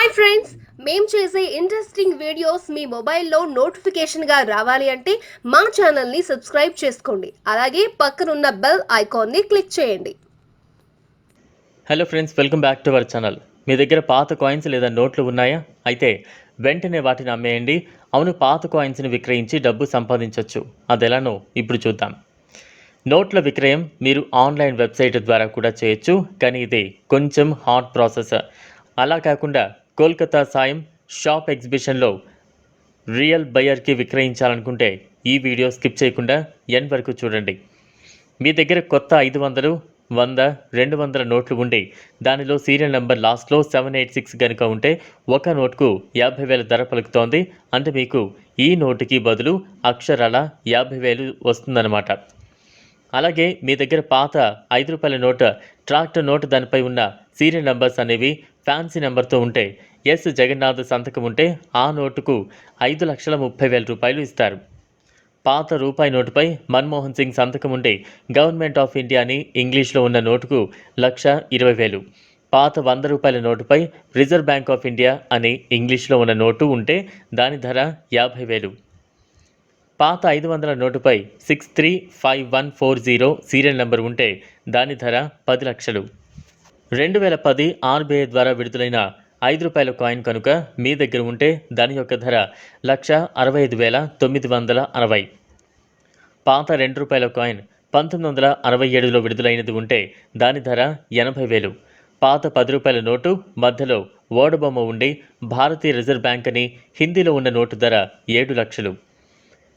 Hi friends మేము చేసే interesting videos మీ మొబైల్లో నోటిఫికేషన్గా రావాలి అంటే మా ఛానల్ని సబ్స్క్రైబ్ చేసుకోండి. అలాగే పక్కనున్న బెల్ ఐకాన్ని క్లిక్ చేయండి. Hello friends welcome back to our channel మీ దగ్గర పాత కాయిన్స్ లేదా నోట్లు ఉన్నాయా? అయితే వెంటనే వాటిని అమ్మేయండి. అవును పాత కాయిన్స్ని విక్రయించి డబ్బు సంపాదించవచ్చు అది ఎలానో ఇప్పుడు చూద్దాం. నోట్ల విక్రయం మీరు ఆన్లైన్ వెబ్సైట్ ద్వారా కూడా చేయొచ్చు. కానీ ఇది కొంచెం హాట్ ప్రాసెస్ అలా కాకుండా కోల్కతా సాయం షాప్ ఎగ్జిబిషన్లో రియల్ బయర్కి విక్రయించాలనుకుంటే ఈ వీడియో స్కిప్ చేయకుండా ఎన్ వరకు చూడండి. మీ దగ్గర కొత్త ఐదు వందలు వంద రెండు వందల నోట్లు ఉండి దానిలో సీరియల్ నెంబర్ లాస్ట్లో సెవెన్ ఎయిట్ సిక్స్ కనుక ఉంటే ఒక నోట్కు యాభై వేల ధర పలుకుతోంది. అంటే మీకు ఈ నోటుకి బదులు అక్షరాల యాభై వేలు వస్తుందన్నమాట. అలాగే మీ దగ్గర పాత ఐదు రూపాయల నోట్ ట్రాక్టర్ నోటు దానిపై ఉన్న సీరియల్ నెంబర్స్ అనేవి ఫ్యాన్సీ నెంబర్తో ఉంటే ఎస్ జగన్నాథ్ సంతకం ఉంటే ఆ నోటుకు ఐదు లక్షల ముప్పై వేల రూపాయలు ఇస్తారు. పాత రూపాయి నోటుపై మన్మోహన్ సింగ్ సంతకం ఉండే గవర్నమెంట్ ఆఫ్ ఇండియా అని ఇంగ్లీష్లో ఉన్న నోటుకు లక్ష ఇరవై వేలు. పాత వంద రూపాయల నోటుపై రిజర్వ్ బ్యాంక్ ఆఫ్ ఇండియా అని ఇంగ్లీష్లో ఉన్న నోటు ఉంటే దాని ధర యాభై వేలు. పాత ఐదు వందల నోటుపై six three five one four zero serial number ఉంటే దాని ధర పది లక్షలు. రెండు వేల పది ఆర్బీఐ ద్వారా విడుదలైన ఐదు రూపాయల కాయిన్ కనుక మీ దగ్గర ఉంటే దాని యొక్క ధర లక్ష అరవై ఐదు వేల తొమ్మిది వందల అరవై. పాత రెండు రూపాయల కాయిన్ పంతొమ్మిది వందల అరవై ఏడులో విడుదలైనది ఉంటే దాని ధర ఎనభై వేలు. పాత పది రూపాయల నోటు మధ్యలో ఓడబొమ్మ ఉండి భారతీయ రిజర్వ్ బ్యాంక్ అని హిందీలో ఉన్న నోటు ధర ఏడు లక్షలు.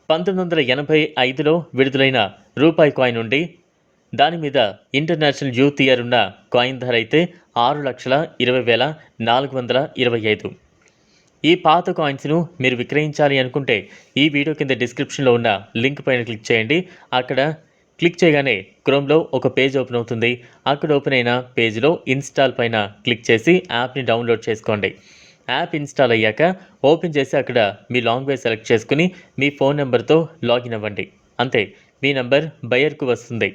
పంతొమ్మిది వందల ఎనభై ఐదులో విడుదలైన రూపాయి కాయిన్ ఉండి దాని మీద ఇంటర్నేషనల్ యూత్ ఇయర్ ఉన్న కాయిన్ ధర అయితే ఆరు లక్షల ఇరవై వేల నాలుగు వందల ఇరవై ఐదు. ఈ పాత కాయిన్స్ను మీరు విక్రయించాలి అనుకుంటే ఈ వీడియో కింద డిస్క్రిప్షన్లో ఉన్న లింక్ పైన క్లిక్ చేయండి. అక్కడ క్లిక్ చేయగానే క్రోమ్లో ఒక పేజ్ ఓపెన్ అవుతుంది. అక్కడ ఓపెన్ అయిన పేజ్లో ఇన్స్టాల్ పైన క్లిక్ చేసి యాప్ని డౌన్లోడ్ చేసుకోండి. యాప్ ఇన్స్టాల్ అయ్యాక ఓపెన్ చేసి అక్కడ మీ లాంగ్వేజ్ సెలెక్ట్ చేసుకుని మీ ఫోన్ నెంబర్తో లాగిన్ అవ్వండి. అంతే మీ నంబర్ బయర్కు వస్తుంది.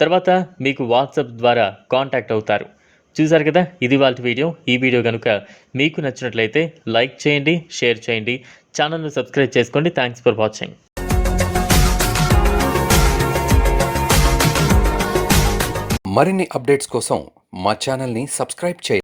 తర్వాత మీకు వాట్సాప్ ద్వారా కాంటాక్ట్ అవుతారు. చూసారు కదా? ఇది వాళ్ళ వీడియో. ఈ వీడియో కనుక మీకు నచ్చినట్లయితే లైక్ చేయండి షేర్ చేయండి. ఛానల్ను సబ్స్క్రైబ్ చేసుకోండి. థ్యాంక్స్ ఫర్ వాచింగ్ మరిన్ని అప్డేట్స్ కోసం మా ఛానల్ని సబ్స్క్రైబ్ చేయండి.